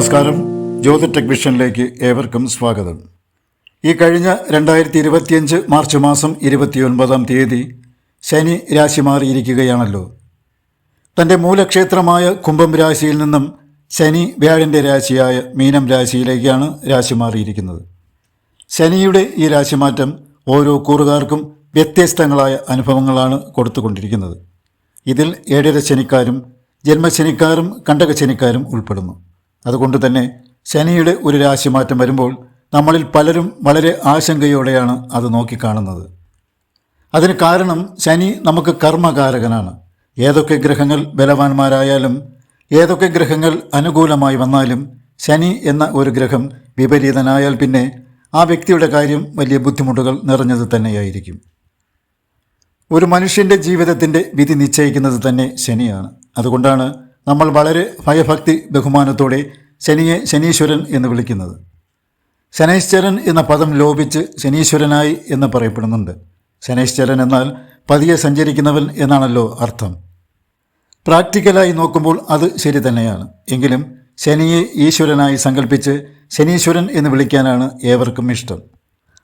നമസ്കാരം. ജ്യോതി ടെക്നീഷ്യനിലേക്ക് ഏവർക്കും സ്വാഗതം. ഈ കഴിഞ്ഞ രണ്ടായിരത്തി ഇരുപത്തിയഞ്ച് മാർച്ച് മാസം ഇരുപത്തിയൊൻപതാം തീയതി ശനി രാശി മാറിയിരിക്കുകയാണല്ലോ. തന്റെ മൂലക്ഷേത്രമായ കുംഭം രാശിയിൽ നിന്നും ശനി വ്യാഴന്റെ രാശിയായ മീനം രാശിയിലേക്കാണ് രാശി മാറിയിരിക്കുന്നത്. ശനിയുടെ ഈ രാശിമാറ്റം ഓരോ കൂറുകാർക്കും വ്യത്യസ്തങ്ങളായ അനുഭവങ്ങളാണ് കൊടുത്തുകൊണ്ടിരിക്കുന്നത്. ഇതിൽ ഏഴര ശനിക്കാരും ജന്മശനിക്കാരും കണ്ടകശനിക്കാരും ഉൾപ്പെടുന്നു. അതുകൊണ്ട് തന്നെ ശനിയുടെ ഒരു രാശിമാറ്റം വരുമ്പോൾ നമ്മളിൽ പലരും വളരെ ആശങ്കയോടെയാണ് അത് നോക്കിക്കാണുന്നത്. അതിന് കാരണം ശനി നമുക്ക് കർമ്മകാരകനാണ്. ഏതൊക്കെ ഗ്രഹങ്ങൾ ബലവാന്മാരായാലും ഏതൊക്കെ ഗ്രഹങ്ങൾ അനുകൂലമായി വന്നാലും ശനി എന്ന ഒരു ഗ്രഹം വിപരീതനായാൽ പിന്നെ ആ വ്യക്തിയുടെ കാര്യം വലിയ ബുദ്ധിമുട്ടുകൾ നിറഞ്ഞത് തന്നെയായിരിക്കും. ഒരു മനുഷ്യന്റെ ജീവിതത്തിന്റെ വിധി നിശ്ചയിക്കുന്നത് തന്നെ ശനിയാണ്. അതുകൊണ്ടാണ് നമ്മൾ വളരെ ഭയഭക്തി ബഹുമാനത്തോടെ ശനിയെ ശനീശ്വരൻ എന്ന് വിളിക്കുന്നത്. ശനൈശ്വരൻ എന്ന പദം ലോപിച്ച് ശനീശ്വരനായി എന്ന് പറയപ്പെടുന്നുണ്ട്. ശനൈശ്വരൻ എന്നാൽ പതിയെ സഞ്ചരിക്കുന്നവൻ എന്നാണല്ലോ അർത്ഥം. പ്രാക്ടിക്കലായി നോക്കുമ്പോൾ അത് ശരി തന്നെയാണ്. എങ്കിലും ശനിയെ ഈശ്വരനായി സങ്കല്പിച്ച് ശനീശ്വരൻ എന്ന് വിളിക്കാനാണ് ഏവർക്കും ഇഷ്ടം.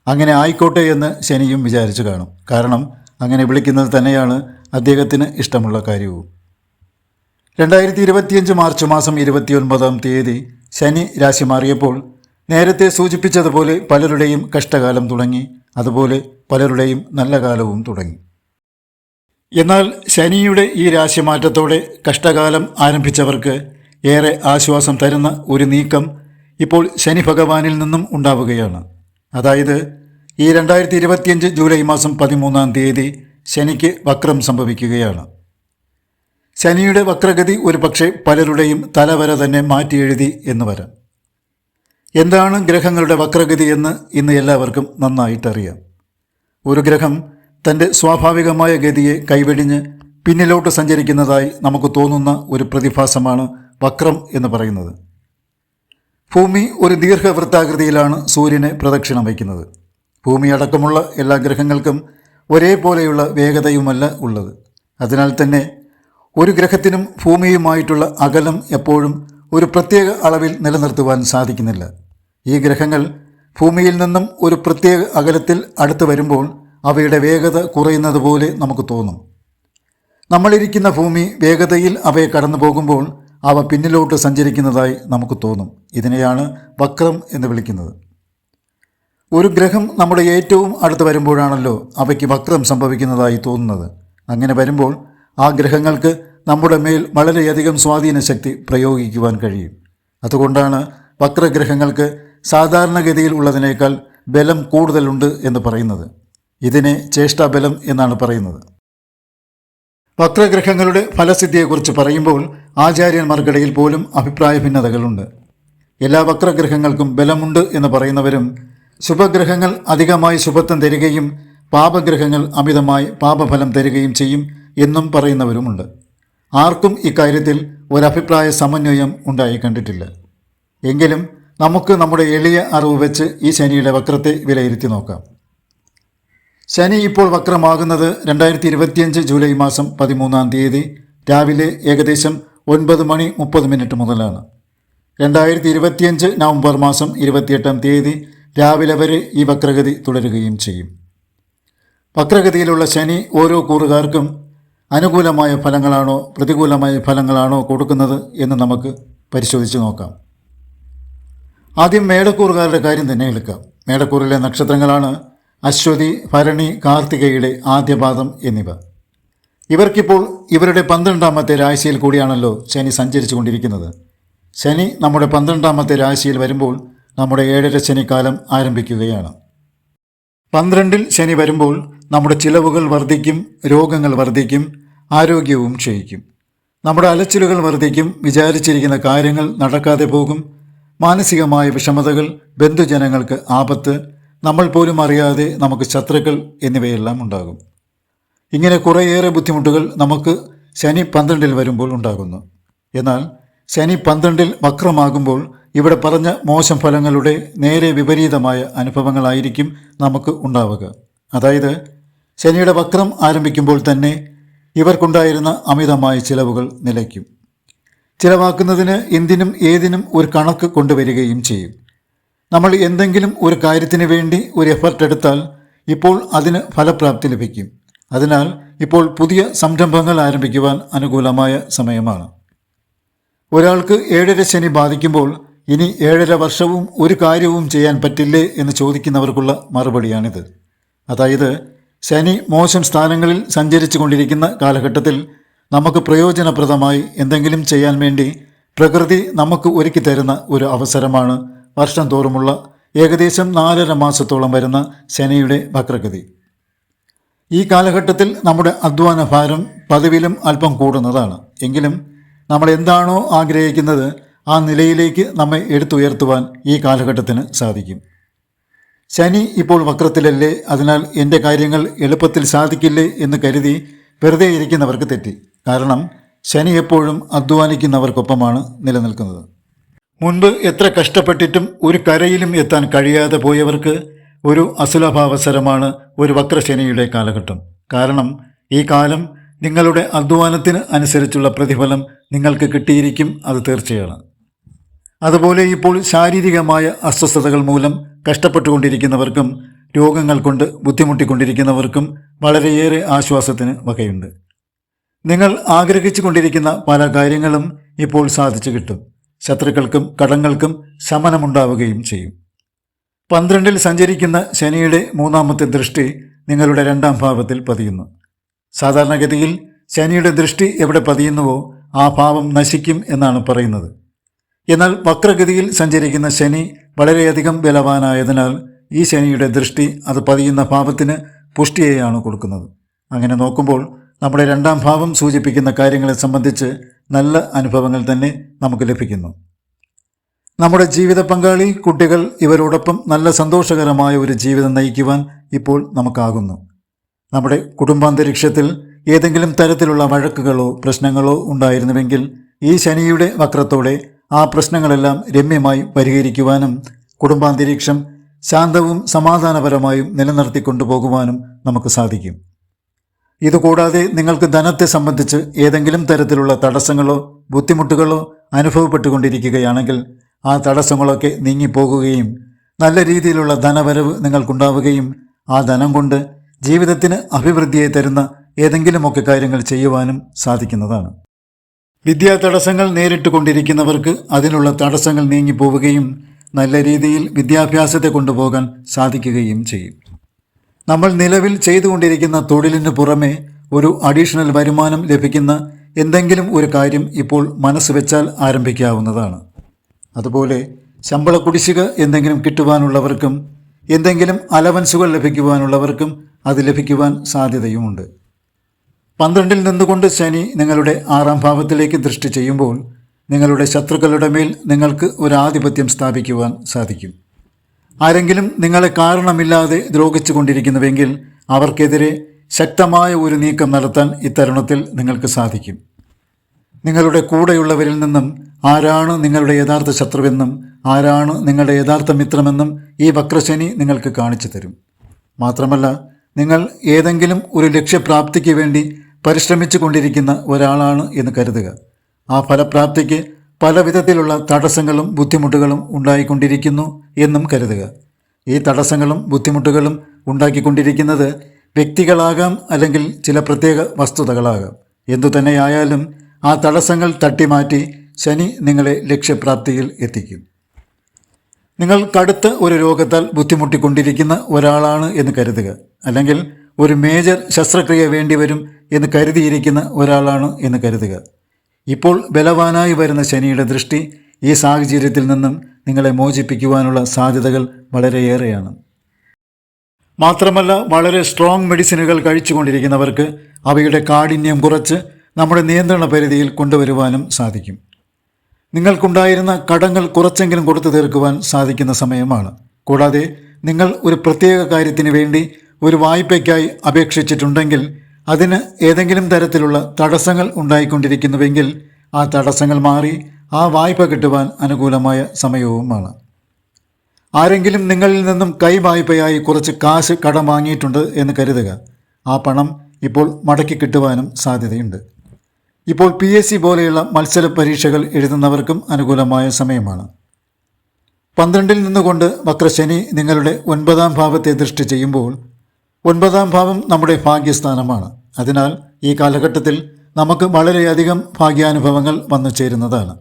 അങ്ങനെ ആയിക്കോട്ടെ എന്ന് ശനിയും വിചാരിച്ചു കാണും. കാരണം അങ്ങനെ വിളിക്കുന്നത് തന്നെയാണ് അദ്ദേഹത്തിന് ഇഷ്ടമുള്ള കാര്യവും. രണ്ടായിരത്തി ഇരുപത്തിയഞ്ച് മാർച്ച് മാസം ഇരുപത്തിയൊൻപതാം തീയതി ശനി രാശി മാറിയപ്പോൾ നേരത്തെ സൂചിപ്പിച്ചതുപോലെ പലരുടെയും കഷ്ടകാലം തുടങ്ങി അതുപോലെ പലരുടെയും നല്ല കാലവും തുടങ്ങി. എന്നാൽ ശനിയുടെ ഈ രാശിമാറ്റത്തോടെ കഷ്ടകാലം ആരംഭിച്ചവർക്ക് ഏറെ ആശ്വാസം തരുന്ന ഒരു നീക്കം ഇപ്പോൾ ശനി ഭഗവാനിൽ നിന്നും ഉണ്ടാവുകയാണ്. അതായത് ഈ രണ്ടായിരത്തി ഇരുപത്തിയഞ്ച് ജൂലൈ മാസം പതിമൂന്നാം തീയതി ശനിക്ക് വക്രം സംഭവിക്കുകയാണ്. ശനിയുടെ വക്രഗതി ഒരു പക്ഷേ പലരുടെയും തലവര തന്നെ മാറ്റിയെഴുതി എന്ന് വരാം. എന്താണ് ഗ്രഹങ്ങളുടെ വക്രഗതി എന്ന് ഇന്ന് എല്ലാവർക്കും നന്നായിട്ടറിയാം. ഒരു ഗ്രഹം തന്റെ സ്വാഭാവികമായ ഗതിയെ കൈവെടിഞ്ഞ് പിന്നിലോട്ട് സഞ്ചരിക്കുന്നതായി നമുക്ക് തോന്നുന്ന ഒരു പ്രതിഭാസമാണ് വക്രം എന്ന് പറയുന്നത്. ഭൂമി ഒരു ദീർഘവൃത്താകൃതിയിലാണ് സൂര്യനെ പ്രദക്ഷിണം വയ്ക്കുന്നത്. ഭൂമി അടക്കമുള്ള എല്ലാ ഗ്രഹങ്ങൾക്കും ഒരേപോലെയുള്ള വേഗതയുമല്ല ഉള്ളത്. അതിനാൽ തന്നെ ഒരു ഗ്രഹത്തിനും ഭൂമിയുമായിട്ടുള്ള അകലം എപ്പോഴും ഒരു പ്രത്യേക അളവിൽ നിലനിർത്തുവാൻ സാധിക്കുന്നില്ല. ഈ ഗ്രഹങ്ങൾ ഭൂമിയിൽ നിന്നും ഒരു പ്രത്യേക അകലത്തിൽ അടുത്ത് വരുമ്പോൾ അവയുടെ വേഗത കുറയുന്നത് പോലെ നമുക്ക് തോന്നും. നമ്മളിരിക്കുന്ന ഭൂമി വേഗതയിൽ അവയെ കടന്നു പോകുമ്പോൾ അവ പിന്നിലോട്ട് സഞ്ചരിക്കുന്നതായി നമുക്ക് തോന്നും. ഇതിനെയാണ് വക്രം എന്ന് വിളിക്കുന്നത്. ഒരു ഗ്രഹം നമ്മുടെ ഏറ്റവും അടുത്ത് വരുമ്പോഴാണല്ലോ അവയ്ക്ക് വക്രം സംഭവിക്കുന്നതായി തോന്നുന്നത്. അങ്ങനെ വരുമ്പോൾ ആ ഗ്രഹങ്ങൾക്ക് നമ്മുടെ മേൽ വളരെയധികം സ്വാധീന ശക്തി പ്രയോഗിക്കുവാൻ കഴിയും. അതുകൊണ്ടാണ് വക്രഗ്രഹങ്ങൾക്ക് സാധാരണഗതിയിൽ ഉള്ളതിനേക്കാൾ ബലം കൂടുതലുണ്ട് എന്ന് പറയുന്നത്. ഇതിനെ ചേഷ്ടാബലം എന്നാണ് പറയുന്നത്. വക്രഗ്രഹങ്ങളുടെ ഫലസിദ്ധിയെക്കുറിച്ച് പറയുമ്പോൾ ആചാര്യന്മാർക്കിടയിൽ പോലും അഭിപ്രായ ഭിന്നതകളുണ്ട്. എല്ലാ വക്രഗ്രഹങ്ങൾക്കും ബലമുണ്ട് എന്ന് പറയുന്നവരും ശുഭഗ്രഹങ്ങൾ അധികമായി ശുഭത്വം തരികയും പാപഗ്രഹങ്ങൾ അമിതമായി പാപഫലം തരികയും ചെയ്യും എന്നും പറയുന്നവരുമുണ്ട്. ആർക്കും ഇക്കാര്യത്തിൽ ഒരഭിപ്രായ സമന്വയം ഉണ്ടായി കണ്ടിട്ടില്ല. എങ്കിലും നമുക്ക് നമ്മുടെ എളിയ അറിവ് വെച്ച് ഈ ശനിയുടെ വക്രത്തെ വിലയിരുത്തി നോക്കാം. ശനി ഇപ്പോൾ വക്രമാകുന്നത് രണ്ടായിരത്തി ഇരുപത്തിയഞ്ച് ജൂലൈ മാസം പതിമൂന്നാം തീയതി രാവിലെ ഏകദേശം ഒൻപത് മണി മുപ്പത് മിനിറ്റ് മുതലാണ്. രണ്ടായിരത്തി ഇരുപത്തിയഞ്ച് നവംബർ മാസം ഇരുപത്തിയെട്ടാം തീയതി രാവിലെ വരെ ഈ വക്രഗതി തുടരുകയും ചെയ്യും. വക്രഗതിയിലുള്ള ശനി ഓരോ കൂറുകാർക്കും അനുകൂലമായ ഫലങ്ങളാണോ പ്രതികൂലമായ ഫലങ്ങളാണോ കൊടുക്കുന്നത് എന്ന് നമുക്ക് പരിശോധിച്ച് നോക്കാം. ആദ്യം മേടക്കൂറുകാരുടെ കാര്യം തന്നെ എടുക്കാം. മേടക്കൂറിലെ നക്ഷത്രങ്ങളാണ് അശ്വതി ഭരണി കാർത്തികയുടെ ആദ്യപാദം എന്നിവ. ഇവർക്കിപ്പോൾ ഇവരുടെ പന്ത്രണ്ടാമത്തെ രാശിയിൽ കൂടിയാണല്ലോ ശനി സഞ്ചരിച്ചു കൊണ്ടിരിക്കുന്നത് ശനി നമ്മുടെ പന്ത്രണ്ടാമത്തെ രാശിയിൽ വരുമ്പോൾ നമ്മുടെ ഏഴര ശനിക്കാലം ആരംഭിക്കുകയാണ്. പന്ത്രണ്ടിൽ ശനി വരുമ്പോൾ നമ്മുടെ ചിലവുകൾ വർദ്ധിക്കും രോഗങ്ങൾ വർദ്ധിക്കും ആരോഗ്യവും ക്ഷയിക്കും. നമ്മുടെ അലച്ചിലുകൾ വർദ്ധിക്കും വിചാരിച്ചിരിക്കുന്ന കാര്യങ്ങൾ നടക്കാതെ പോകും. മാനസികമായ വിഷമതകൾ ബന്ധുജനങ്ങൾക്ക് ആപത്ത് നമ്മൾ പോലും അറിയാതെ നമുക്ക് ശത്രുക്കൾ എന്നിവയെല്ലാം ഉണ്ടാകും. ഇങ്ങനെ കുറേയേറെ ബുദ്ധിമുട്ടുകൾ നമുക്ക് ശനി പന്ത്രണ്ടിൽ വരുമ്പോൾ ഉണ്ടാകുന്നു. എന്നാൽ ശനി പന്ത്രണ്ടിൽ വക്രമാകുമ്പോൾ ഇവിടെ പറഞ്ഞ മോശം ഫലങ്ങളുടെ നേരെ വിപരീതമായ അനുഭവങ്ങളായിരിക്കും നമുക്ക് ഉണ്ടാവുക. അതായത് ശനിയുടെ വക്രം ആരംഭിക്കുമ്പോൾ തന്നെ ഇവർക്കുണ്ടായിരുന്ന അമിതമായ ചിലവുകൾ നിലയ്ക്കും. ചിലവാക്കുന്നതിന് എന്തിനും ഏതിനും ഒരു കണക്ക് കൊണ്ടുവരികയും ചെയ്യും. നമ്മൾ എന്തെങ്കിലും ഒരു കാര്യത്തിന് വേണ്ടി ഒരു എഫർട്ട് എടുത്താൽ ഇപ്പോൾ അതിന് ഫലപ്രാപ്തി ലഭിക്കും. അതിനാൽ ഇപ്പോൾ പുതിയ സംരംഭങ്ങൾ ആരംഭിക്കുവാൻ അനുകൂലമായ സമയമാണ്. ഒരാൾക്ക് ഏഴര ശനി ബാധിക്കുമ്പോൾ ഇനി ഏഴര വർഷവും ഒരു കാര്യവും ചെയ്യാൻ പറ്റില്ലേ എന്ന് ചോദിക്കുന്നവർക്കുള്ള മറുപടിയാണിത്. അതായത് ശനി മോശം സ്ഥാനങ്ങളിൽ സഞ്ചരിച്ചു കൊണ്ടിരിക്കുന്ന കാലഘട്ടത്തിൽ നമുക്ക് പ്രയോജനപ്രദമായി എന്തെങ്കിലും ചെയ്യാൻ വേണ്ടി പ്രകൃതി നമുക്ക് ഒരുക്കി തരുന്ന ഒരു അവസരമാണ് വർഷം തോറുമുള്ള ഏകദേശം നാലര മാസത്തോളം വരുന്ന ശനിയുടെ വക്രഗതി. ഈ കാലഘട്ടത്തിൽ നമ്മുടെ അധ്വാന ഭാരം പതിവിലും അല്പം കൂടുന്നതാണ്. എങ്കിലും നമ്മൾ എന്താണോ ആഗ്രഹിക്കുന്നത് ആ നിലയിലേക്ക് നമ്മെ എടുത്തുയർത്തുവാൻ ഈ കാലഘട്ടത്തിന് സാധിക്കും. ശനി ഇപ്പോൾ വക്രത്തിലല്ലേ അതിനാൽ എന്റെ കാര്യങ്ങൾ എളുപ്പത്തിൽ സാധിക്കില്ലേ എന്ന് കരുതി വെറുതെ ഇരിക്കുന്നവർക്ക് തെറ്റി. കാരണം ശനി എപ്പോഴും അധ്വാനിക്കുന്നവർക്കൊപ്പമാണ് നിലനിൽക്കുന്നത്. മുൻപ് എത്ര കഷ്ടപ്പെട്ടിട്ടും ഒരു കരയിലും എത്താൻ കഴിയാതെ പോയവർക്ക് ഒരു അസുലഭാവസരമാണ് ഒരു വക്രശനിയുടെ കാലഘട്ടം. കാരണം ഈ കാലം നിങ്ങളുടെ അധ്വാനത്തിന് അനുസരിച്ചുള്ള പ്രതിഫലം നിങ്ങൾക്ക് കിട്ടിയിരിക്കും അത് തീർച്ചയാണ്. അതുപോലെ ഇപ്പോൾ ശാരീരികമായ അസ്വസ്ഥതകൾ മൂലം കഷ്ടപ്പെട്ടുകൊണ്ടിരിക്കുന്നവർക്കും രോഗങ്ങൾ കൊണ്ട് ബുദ്ധിമുട്ടിക്കൊണ്ടിരിക്കുന്നവർക്കും വളരെയേറെ ആശ്വാസത്തിന് വകയുണ്ട്. നിങ്ങൾ ആഗ്രഹിച്ചു കൊണ്ടിരിക്കുന്ന പല കാര്യങ്ങളും ഇപ്പോൾ സാധിച്ചു കിട്ടും. ശത്രുക്കൾക്കും കടങ്ങൾക്കും ശമനമുണ്ടാവുകയും ചെയ്യും. പന്ത്രണ്ടിൽ സഞ്ചരിക്കുന്ന ശനിയുടെ മൂന്നാമത്തെ ദൃഷ്ടി നിങ്ങളുടെ രണ്ടാം ഭാവത്തിൽ പതിയുന്നു. സാധാരണഗതിയിൽ ശനിയുടെ ദൃഷ്ടി എവിടെ പതിയുന്നുവോ ആ ഭാവം നശിക്കും എന്നാണ് പറയുന്നത്. എന്നാൽ വക്രഗതിയിൽ സഞ്ചരിക്കുന്ന ശനി വളരെയധികം ബലവാനായതിനാൽ ഈ ശനിയുടെ ദൃഷ്ടി അത് പതിയുന്ന ഭാവത്തിന് പുഷ്ടിയെയാണ് കൊടുക്കുന്നത്. അങ്ങനെ നോക്കുമ്പോൾ നമ്മുടെ രണ്ടാം ഭാവം സൂചിപ്പിക്കുന്ന കാര്യങ്ങളെ സംബന്ധിച്ച് നല്ല അനുഭവങ്ങൾ തന്നെ നമുക്ക് ലഭിക്കുന്നു. നമ്മുടെ ജീവിത പങ്കാളി കുട്ടികൾ ഇവരോടൊപ്പം നല്ല സന്തോഷകരമായ ഒരു ജീവിതം നയിക്കുവാൻ ഇപ്പോൾ നമുക്കാകുന്നു. നമ്മുടെ കുടുംബാന്തരീക്ഷത്തിൽ ഏതെങ്കിലും തരത്തിലുള്ള വഴക്കുകളോ പ്രശ്നങ്ങളോ ഉണ്ടായിരുന്നുവെങ്കിൽ ഈ ശനിയുടെ വക്രത്തോടെ ആ പ്രശ്നങ്ങളെല്ലാം രമ്യമായി പരിഹരിക്കുവാനും കുടുംബാന്തരീക്ഷം ശാന്തവും സമാധാനപരമായും നിലനിർത്തിക്കൊണ്ടുപോകുവാനും നമുക്ക് സാധിക്കും. ഇതുകൂടാതെ നിങ്ങൾക്ക് ധനത്തെ സംബന്ധിച്ച് ഏതെങ്കിലും തരത്തിലുള്ള തടസ്സങ്ങളോ ബുദ്ധിമുട്ടുകളോ അനുഭവപ്പെട്ടുകൊണ്ടിരിക്കുകയാണെങ്കിൽ ആ തടസ്സങ്ങളൊക്കെ നീങ്ങിപ്പോകുകയും നല്ല രീതിയിലുള്ള ധനവരവ് നിങ്ങൾക്കുണ്ടാവുകയും ആ ധനം കൊണ്ട് ജീവിതത്തിന് അഭിവൃദ്ധിയെ തരുന്ന ഏതെങ്കിലുമൊക്കെ കാര്യങ്ങൾ ചെയ്യുവാനും സാധിക്കുന്നതാണ്. വിദ്യാ തടസ്സങ്ങൾ നേരിട്ട് കൊണ്ടിരിക്കുന്നവർക്ക് അതിനുള്ള തടസ്സങ്ങൾ നീങ്ങിപ്പോവുകയും നല്ല രീതിയിൽ വിദ്യാഭ്യാസത്തെ കൊണ്ടുപോകാൻ സാധിക്കുകയും ചെയ്യും. നമ്മൾ നിലവിൽ ചെയ്തുകൊണ്ടിരിക്കുന്ന തൊഴിലിന് പുറമെ ഒരു അഡീഷണൽ വരുമാനം ലഭിക്കുന്ന എന്തെങ്കിലും ഒരു കാര്യം ഇപ്പോൾ മനസ്സ് വെച്ചാൽ ആരംഭിക്കാവുന്നതാണ്. അതുപോലെ ശമ്പള കുടിശ്ശിക എന്തെങ്കിലും കിട്ടുവാനുള്ളവർക്കും എന്തെങ്കിലും അലവൻസുകൾ ലഭിക്കുവാനുള്ളവർക്കും അത് ലഭിക്കുവാൻ സാധ്യതയുമുണ്ട്. പന്ത്രണ്ടിൽ നിന്നുകൊണ്ട് ശനി നിങ്ങളുടെ ആറാം ഭാവത്തിലേക്ക് ദൃഷ്ടി ചെയ്യുമ്പോൾ നിങ്ങളുടെ ശത്രുക്കളുടെ മേൽ നിങ്ങൾക്ക് ഒരു ആധിപത്യം സ്ഥാപിക്കുവാൻ സാധിക്കും. ആരെങ്കിലും നിങ്ങളെ കാരണമില്ലാതെ ദ്രോഹിച്ചു കൊണ്ടിരിക്കുന്നുവെങ്കിൽ അവർക്കെതിരെ ശക്തമായ ഒരു നീക്കം നടത്താൻ ഇത്തരുണത്തിൽ നിങ്ങൾക്ക് സാധിക്കും. നിങ്ങളുടെ കൂടെയുള്ളവരിൽ നിന്നും ആരാണ് നിങ്ങളുടെ യഥാർത്ഥ ശത്രുവെന്നും ആരാണ് നിങ്ങളുടെ യഥാർത്ഥ മിത്രമെന്നും ഈ വക്രശനി നിങ്ങൾക്ക് കാണിച്ചു തരും. മാത്രമല്ല നിങ്ങൾ ഏതെങ്കിലും ഒരു ലക്ഷ്യപ്രാപ്തിക്ക് വേണ്ടി പരിശ്രമിച്ചു കൊണ്ടിരിക്കുന്ന ഒരാളാണ് എന്ന് കരുതുക. ആ ഫലപ്രാപ്തിക്ക് പല വിധത്തിലുള്ള തടസ്സങ്ങളും ബുദ്ധിമുട്ടുകളും ഉണ്ടായിക്കൊണ്ടിരിക്കുന്നു എന്നും കരുതുക. ഈ തടസ്സങ്ങളും ബുദ്ധിമുട്ടുകളും ഉണ്ടാക്കിക്കൊണ്ടിരിക്കുന്നത് വ്യക്തികളാകാം അല്ലെങ്കിൽ ചില പ്രത്യേക വസ്തുതകളാകാം. എന്തുതന്നെയായാലും ആ തടസ്സങ്ങൾ തട്ടിമാറ്റി ശനി നിങ്ങളെ ലക്ഷ്യപ്രാപ്തിയിൽ എത്തിക്കും. നിങ്ങൾ കടുത്ത ഒരു രോഗത്താൽ ബുദ്ധിമുട്ടിക്കൊണ്ടിരിക്കുന്ന ഒരാളാണ് എന്ന് കരുതുക. അല്ലെങ്കിൽ ഒരു മേജർ ശസ്ത്രക്രിയ വേണ്ടിവരും എന്ന് കരുതിയിരിക്കുന്ന ഒരാളാണ് എന്ന് കരുതുക. ഇപ്പോൾ ബലവാനായി വരുന്ന ശനിയുടെ ദൃഷ്ടി ഈ സാഹചര്യത്തിൽ നിന്നും നിങ്ങളെ മോചിപ്പിക്കുവാനുള്ള സാധ്യതകൾ വളരെയേറെയാണ്. മാത്രമല്ല വളരെ സ്ട്രോങ് മെഡിസിനുകൾ കഴിച്ചുകൊണ്ടിരിക്കുന്നവർക്ക് അവയുടെ കാഠിന്യം കുറച്ച് നമ്മുടെ നിയന്ത്രണ പരിധിയിൽ കൊണ്ടുവരുവാനും സാധിക്കും. നിങ്ങൾക്കുണ്ടായിരുന്ന കടങ്ങൾ കുറച്ചെങ്കിലും കൊടുത്തു തീർക്കുവാൻ സാധിക്കുന്ന സമയമാണ്. കൂടാതെ നിങ്ങൾ ഒരു പ്രത്യേക കാര്യത്തിന് വേണ്ടി ഒരു വായ്പയ്ക്കായി അപേക്ഷിച്ചിട്ടുണ്ടെങ്കിൽ അതിന് ഏതെങ്കിലും തരത്തിലുള്ള തടസ്സങ്ങൾ ഉണ്ടായിക്കൊണ്ടിരിക്കുന്നുവെങ്കിൽ ആ തടസ്സങ്ങൾ മാറി ആ വായ്പ കിട്ടുവാൻ അനുകൂലമായ സമയവുമാണ്. ആരെങ്കിലും നിങ്ങളിൽ നിന്നും കൈ കൈവായ്പയായി കുറച്ച് കാശ് കടം വാങ്ങിയിട്ടുണ്ട് എന്ന് കരുതുക. ആ പണം ഇപ്പോൾ മടക്കി കിട്ടുവാനും സാധ്യതയുണ്ട്. ഇപ്പോൾ പി എസ് സി പോലെയുള്ള മത്സര പരീക്ഷകൾ എഴുതുന്നവർക്കും അനുകൂലമായ സമയമാണ്. പന്ത്രണ്ടിൽ നിന്നുകൊണ്ട് വക്രശനി നിങ്ങളുടെ ഒൻപതാം ഭാവത്തെ ദൃഷ്ടി ചെയ്യുമ്പോൾ ഒൻപതാം ഭാവം നമ്മുടെ ഭാഗ്യസ്ഥാനമാണ്. അതിനാൽ ഈ കാലഘട്ടത്തിൽ നമുക്ക് വളരെയധികം ഭാഗ്യാനുഭവങ്ങൾ വന്നു ചേരുന്നതാണ്.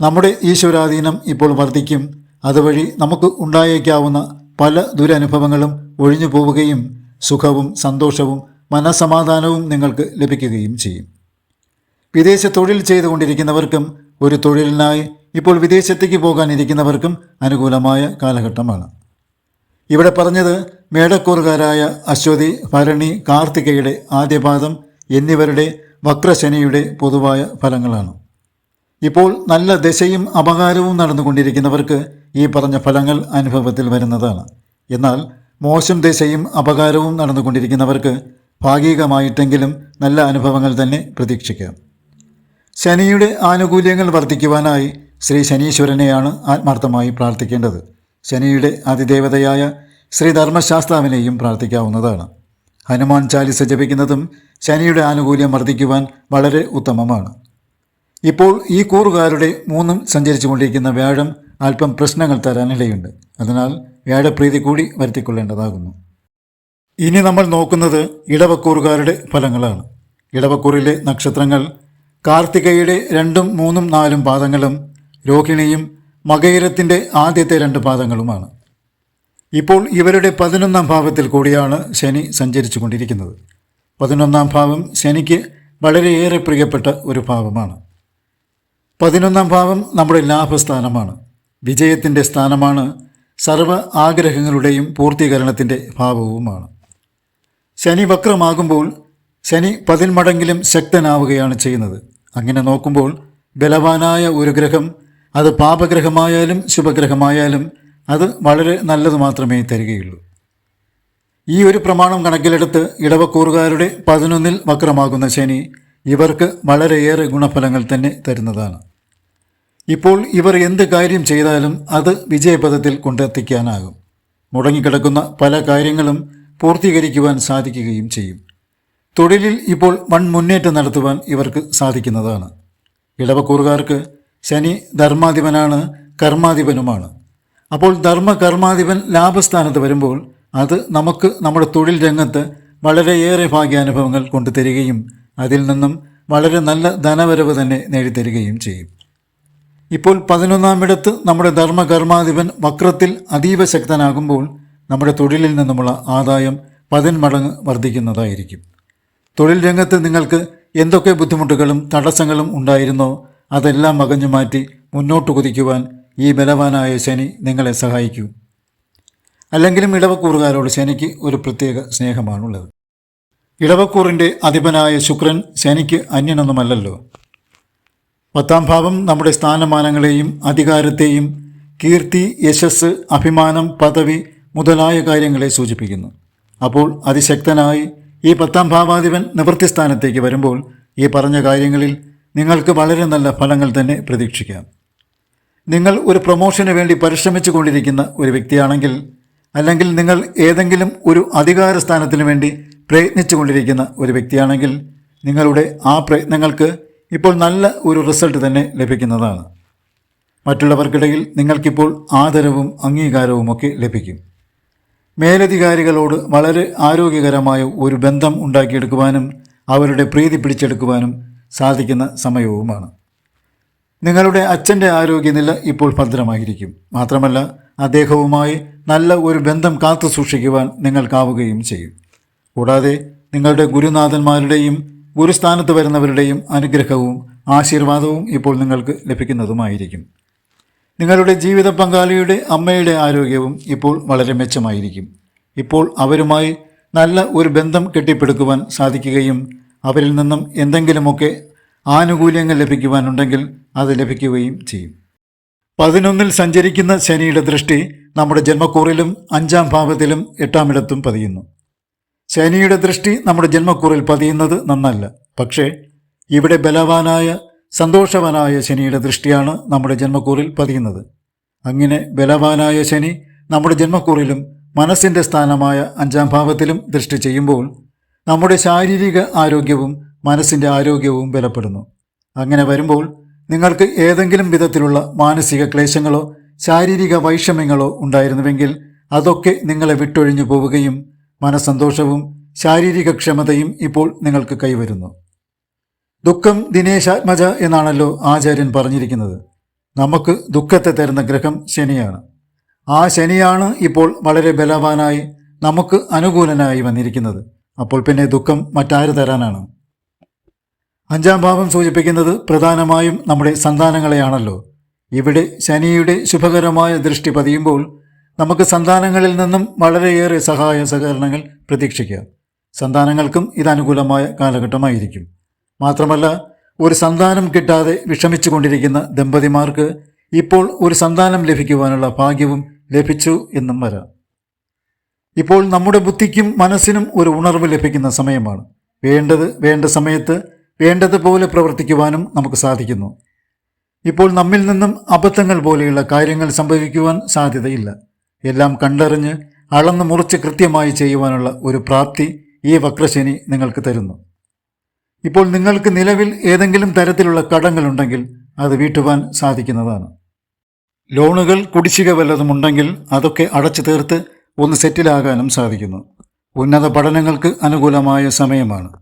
നമ്മുടെ ഈശ്വരാധീനം ഇപ്പോൾ വർദ്ധിക്കും. അതുവഴി നമുക്ക് ഉണ്ടായേക്കാവുന്ന പല ദുരനുഭവങ്ങളും ഒഴിഞ്ഞു പോവുകയും സുഖവും സന്തോഷവും മനസമാധാനവും നിങ്ങൾക്ക് ലഭിക്കുകയും ചെയ്യും. വിദേശ തൊഴിൽ ചെയ്തുകൊണ്ടിരിക്കുന്നവർക്കും ഒരു തൊഴിലിനായി ഇപ്പോൾ വിദേശത്തേക്ക് പോകാനിരിക്കുന്നവർക്കും അനുകൂലമായ കാലഘട്ടമാണ്. ഇവിടെ പറഞ്ഞത് മേടക്കൂറുകാരായ അശ്വതി ഭരണി കാർത്തികയുടെ ആദ്യപാദം എന്നിവരുടെ വക്രശനിയുടെ പൊതുവായ ഫലങ്ങളാണ്. ഇപ്പോൾ നല്ല ദശയും അപകാരവും നടന്നുകൊണ്ടിരിക്കുന്നവർക്ക് ഈ പറഞ്ഞ ഫലങ്ങൾ അനുഭവത്തിൽ വരുന്നതാണ്. എന്നാൽ മോശം ദശയും അപകാരവും നടന്നുകൊണ്ടിരിക്കുന്നവർക്ക് ഭാഗികമായിട്ടെങ്കിലും നല്ല അനുഭവങ്ങൾ തന്നെ പ്രതീക്ഷിക്കാം. ശനിയുടെ ആനുകൂല്യങ്ങൾ വർദ്ധിക്കുവാനായി ശ്രീ ശനീശ്വരനെയാണ് ആത്മാർത്ഥമായി പ്രാർത്ഥിക്കേണ്ടത്. ശനിയുടെ അതിദേവതയായ ശ്രീ ധർമ്മശാസ്താവിനെയും പ്രാർത്ഥിക്കാവുന്നതാണ്. ഹനുമാൻ ചാലിസ ജപിക്കുന്നതും ശനിയുടെ ആനുകൂല്യം വർദ്ധിക്കുവാൻ വളരെ ഉത്തമമാണ്. ഇപ്പോൾ ഈ കൂറുകാരുടെ മൂന്നും സഞ്ചരിച്ചു കൊണ്ടിരിക്കുന്ന വ്യാഴം അല്പം പ്രശ്നങ്ങൾ തരാനിടയുണ്ട് അതിനാൽ വ്യാഴപ്രീതി കൂടി വരുത്തിക്കൊള്ളേണ്ടതാകുന്നു. ഇനി നമ്മൾ നോക്കുന്നത് ഇടവക്കൂറുകാരുടെ ഫലങ്ങളാണ്. ഇടവക്കൂറിലെ നക്ഷത്രങ്ങൾ കാർത്തികയുടെ രണ്ടും മൂന്നും നാലും പാദങ്ങളും രോഹിണിയും മകയിരത്തിന്റെ ആദ്യത്തെ രണ്ട് പാദങ്ങളുമാണ്. ഇപ്പോൾ ഇവരുടെ പതിനൊന്നാം ഭാവത്തിൽ കൂടിയാണ് ശനി സഞ്ചരിച്ചു കൊണ്ടിരിക്കുന്നത് പതിനൊന്നാം ഭാവം ശനിക്ക് വളരെയേറെ പ്രിയപ്പെട്ട ഒരു ഭാവമാണ്. പതിനൊന്നാം ഭാവം നമ്മുടെ ലാഭസ്ഥാനമാണ്. വിജയത്തിന്റെ സ്ഥാനമാണ്. സർവ ആഗ്രഹങ്ങളുടെയും പൂർത്തീകരണത്തിന്റെ ഭാവവുമാണ്. ശനി വക്രമാകുമ്പോൾ ശനി പതിന്മടങ്കിലും ശക്തനാവുകയാണ് ചെയ്യുന്നത്. അങ്ങനെ നോക്കുമ്പോൾ ബലവാനായ ഒരു ഗ്രഹം അത് പാപഗ്രഹമായാലും ശുഭഗ്രഹമായാലും അത് വളരെ നല്ലത് മാത്രമേ തരികയുള്ളൂ. ഈ ഒരു പ്രമാണം കണക്കിലെടുത്ത് ഇടവക്കൂറുകാരുടെ പതിനൊന്നിൽ വക്രമാകുന്ന ശനി ഇവർക്ക് വളരെയേറെ ഗുണഫലങ്ങൾ തന്നെ തരുന്നതാണ്. ഇപ്പോൾ ഇവർ എന്ത് കാര്യം ചെയ്താലും അത് വിജയപഥത്തിൽ കൊണ്ടെത്തിക്കാനാകും. മുടങ്ങിക്കിടക്കുന്ന പല കാര്യങ്ങളും പൂർത്തീകരിക്കുവാൻ സാധിക്കുകയും ചെയ്യും. തൊഴിലിൽ ഇപ്പോൾ വൺ മുന്നേറ്റം നടത്തുവാൻ ഇവർക്ക് സാധിക്കുന്നതാണ്. ഇടവക്കൂറുകാർക്ക് ശനി ധർമാധിപനാണ് കർമാധിപനുമാണ്. അപ്പോൾ ധർമ്മ കർമാധിപൻ ലാഭസ്ഥാനത്ത് വരുമ്പോൾ അത് നമുക്ക് നമ്മുടെ തൊഴിൽ രംഗത്ത് വളരെയേറെ ഭാഗ്യാനുഭവങ്ങൾ കൊണ്ടുതരികയും അതിൽ നിന്നും വളരെ നല്ല ധനവരവ് തന്നെ നേടിത്തരികയും ചെയ്യും. ഇപ്പോൾ പതിനൊന്നാമിടത്ത് നമ്മുടെ ധർമ്മകർമാധിപൻ വക്രത്തിൽ അതീവ ശക്തനാകുമ്പോൾ നമ്മുടെ തൊഴിലിൽ നിന്നുമുള്ള ആദായം പതിന്മടങ്ങ് വർദ്ധിക്കുന്നതായിരിക്കും. തൊഴിൽ രംഗത്ത് നിങ്ങൾക്ക് എന്തൊക്കെ ബുദ്ധിമുട്ടുകളും തടസ്സങ്ങളും ഉണ്ടായിരുന്നോ? അതെല്ലാം മകഞ്ഞു മാറ്റി മുന്നോട്ട് കുതിക്കുവാൻ ഈ ബലവാനായ ശനി നിങ്ങളെ സഹായിക്കൂ. അല്ലെങ്കിലും ഇടവക്കൂറുകാരോട് ശനിക്ക് ഒരു പ്രത്യേക സ്നേഹമാണുള്ളത്. ഇടവക്കൂറിന്റെ അധിപനായ ശുക്രൻ ശനിക്ക് അന്യനൊന്നുമല്ലല്ലോ. പത്താം ഭാവം നമ്മുടെ സ്ഥാനമാനങ്ങളെയും അധികാരത്തെയും കീർത്തി യശസ് അഭിമാനം പദവി മുതലായ കാര്യങ്ങളെ സൂചിപ്പിക്കുന്നു. അപ്പോൾ അതിശക്തനായി ഈ പത്താം ഭാവാധിപൻ നിവൃത്തിസ്ഥാനത്തേക്ക് വരുമ്പോൾ ഈ പറഞ്ഞ കാര്യങ്ങളിൽ നിങ്ങൾക്ക് വളരെ നല്ല ഫലങ്ങൾ തന്നെ പ്രതീക്ഷിക്കാം. നിങ്ങൾ ഒരു പ്രൊമോഷന് വേണ്ടി പരിശ്രമിച്ചു കൊണ്ടിരിക്കുന്ന ഒരു വ്യക്തിയാണെങ്കിൽ അല്ലെങ്കിൽ നിങ്ങൾ ഏതെങ്കിലും ഒരു അധികാര സ്ഥാനത്തിന് വേണ്ടി പ്രയത്നിച്ചു കൊണ്ടിരിക്കുന്ന ഒരു വ്യക്തിയാണെങ്കിൽ നിങ്ങളുടെ ആ പ്രയത്നങ്ങൾക്ക് ഇപ്പോൾ നല്ല ഒരു റിസൾട്ട് തന്നെ ലഭിക്കുന്നതാണ്. മറ്റുള്ളവർക്കിടയിൽ നിങ്ങൾക്കിപ്പോൾ ആദരവും അംഗീകാരവും ഒക്കെ ലഭിക്കും. മേലധികാരികളോട് വളരെ ആരോഗ്യകരമായ ഒരു ബന്ധം ഉണ്ടാക്കിയെടുക്കുവാനും അവരുടെ പ്രീതി പിടിച്ചെടുക്കുവാനും സാധിക്കുന്ന സമയവുമാണ്. നിങ്ങളുടെ അച്ഛന്റെ ആരോഗ്യനില ഇപ്പോൾ ഭദ്രമായിരിക്കും. മാത്രമല്ല അദ്ദേഹവുമായി നല്ല ഒരു ബന്ധം കാത്തു സൂക്ഷിക്കുവാൻ നിങ്ങൾക്കാവുകയും ചെയ്യും. കൂടാതെ നിങ്ങളുടെ ഗുരുനാഥന്മാരുടെയും ഗുരുസ്ഥാനത്ത് വരുന്നവരുടെയും അനുഗ്രഹവും ആശീർവാദവും ഇപ്പോൾ നിങ്ങൾക്ക് ലഭിക്കുന്നതുമായിരിക്കും. നിങ്ങളുടെ ജീവിത പങ്കാളിയുടെ അമ്മയുടെ ആരോഗ്യവും ഇപ്പോൾ വളരെ മെച്ചമായിരിക്കും. ഇപ്പോൾ അവരുമായി നല്ല ഒരു ബന്ധം കെട്ടിപ്പടുക്കുവാൻ സാധിക്കുകയും അവരിൽ നിന്നും എന്തെങ്കിലുമൊക്കെ ആനുകൂല്യങ്ങൾ ലഭിക്കുവാനുണ്ടെങ്കിൽ അത് ലഭിക്കുകയും ചെയ്യും. പതിനൊന്നിൽ സഞ്ചരിക്കുന്ന ശനിയുടെ ദൃഷ്ടി നമ്മുടെ ജന്മക്കൂറിലും അഞ്ചാം ഭാവത്തിലും എട്ടാമിടത്തും പതിയുന്നു. ശനിയുടെ ദൃഷ്ടി നമ്മുടെ ജന്മക്കൂറിൽ പതിയുന്നത് നന്നല്ല. പക്ഷേ ഇവിടെ ബലവാനായ സന്തോഷവാനായ ശനിയുടെ ദൃഷ്ടിയാണ് നമ്മുടെ ജന്മക്കൂറിൽ പതിയുന്നത്. അങ്ങനെ ബലവാനായ ശനി നമ്മുടെ ജന്മക്കൂറിലും മനസ്സിന്റെ സ്ഥാനമായ അഞ്ചാം ഭാവത്തിലും ദൃഷ്ടി ചെയ്യുമ്പോൾ നമ്മുടെ ശാരീരിക ആരോഗ്യവും മനസ്സിന്റെ ആരോഗ്യവും ബലപ്പെടുന്നു. അങ്ങനെ വരുമ്പോൾ നിങ്ങൾക്ക് ഏതെങ്കിലും വിധത്തിലുള്ള മാനസിക ക്ലേശങ്ങളോ ശാരീരിക വൈഷമ്യങ്ങളോ ഉണ്ടായിരുന്നുവെങ്കിൽ അതൊക്കെ നിങ്ങളെ വിട്ടൊഴിഞ്ഞു പോവുകയും മനസ്സന്തോഷവും ശാരീരിക ക്ഷമതയും ഇപ്പോൾ നിങ്ങൾക്ക് കൈവരുന്നു. ദുഃഖം ദിനേശാത്മജ എന്നാണല്ലോ ആചാര്യൻ പറഞ്ഞിരിക്കുന്നത്. നമുക്ക് ദുഃഖത്തെ തരുന്ന ഗ്രഹം ശനിയാണ്. ആ ശനിയാണ് ഇപ്പോൾ വളരെ ബലവാനായി നമുക്ക് അനുകൂലനായി വന്നിരിക്കുന്നത്. അപ്പോൾ പിന്നെ ദുഃഖം മറ്റാര് തരാനാണ്? അഞ്ചാം ഭാവം സൂചിപ്പിക്കുന്നത് പ്രധാനമായും നമ്മുടെ സന്താനങ്ങളെയാണല്ലോ. ഇവിടെ ശനിയുടെ ശുഭകരമായ ദൃഷ്ടി പതിയുമ്പോൾ നമുക്ക് സന്താനങ്ങളിൽ നിന്നും വളരെയേറെ സഹായ സഹകരണങ്ങൾ പ്രതീക്ഷിക്കാം. സന്താനങ്ങൾക്കും ഇത് അനുകൂലമായ കാലഘട്ടമായിരിക്കും. മാത്രമല്ല ഒരു സന്താനം കിട്ടാതെ വിഷമിച്ചു കൊണ്ടിരിക്കുന്ന ദമ്പതിമാർക്ക് ഇപ്പോൾ ഒരു സന്താനം ലഭിക്കുവാനുള്ള ഭാഗ്യവും ലഭിച്ചു എന്നും വരാം. ഇപ്പോൾ നമ്മുടെ ബുദ്ധിക്കും മനസ്സിനും ഒരു ഉണർവ് ലഭിക്കുന്ന സമയമാണ്. വേണ്ടത് വേണ്ട സമയത്ത് വേണ്ടതുപോലെ പ്രവർത്തിക്കുവാനും നമുക്ക് സാധിക്കുന്നു. ഇപ്പോൾ നമ്മിൽ നിന്നും അബദ്ധങ്ങൾ പോലെയുള്ള കാര്യങ്ങൾ സംഭവിക്കുവാൻ സാധ്യതയില്ല. എല്ലാം കണ്ടറിഞ്ഞ് അളന്ന് മുറിച്ച് കൃത്യമായി ചെയ്യുവാനുള്ള ഒരു പ്രാപ്തി ഈ വക്രശനി നിങ്ങൾക്ക് തരുന്നു. ഇപ്പോൾ നിങ്ങൾക്ക് നിലവിൽ ഏതെങ്കിലും തരത്തിലുള്ള കടങ്ങളുണ്ടെങ്കിൽ അത് വീട്ടുവാൻ സാധിക്കുന്നതാണ്. ലോണുകൾ കുടിശ്ശിക വല്ലതും ഉണ്ടെങ്കിൽ അതൊക്കെ അടച്ചു തീർത്ത് ഒന്ന് സെറ്റിലാകാനും സാധിക്കുന്നു. ഉന്നത പഠനങ്ങൾക്ക് അനുകൂലമായ സമയമാണ്.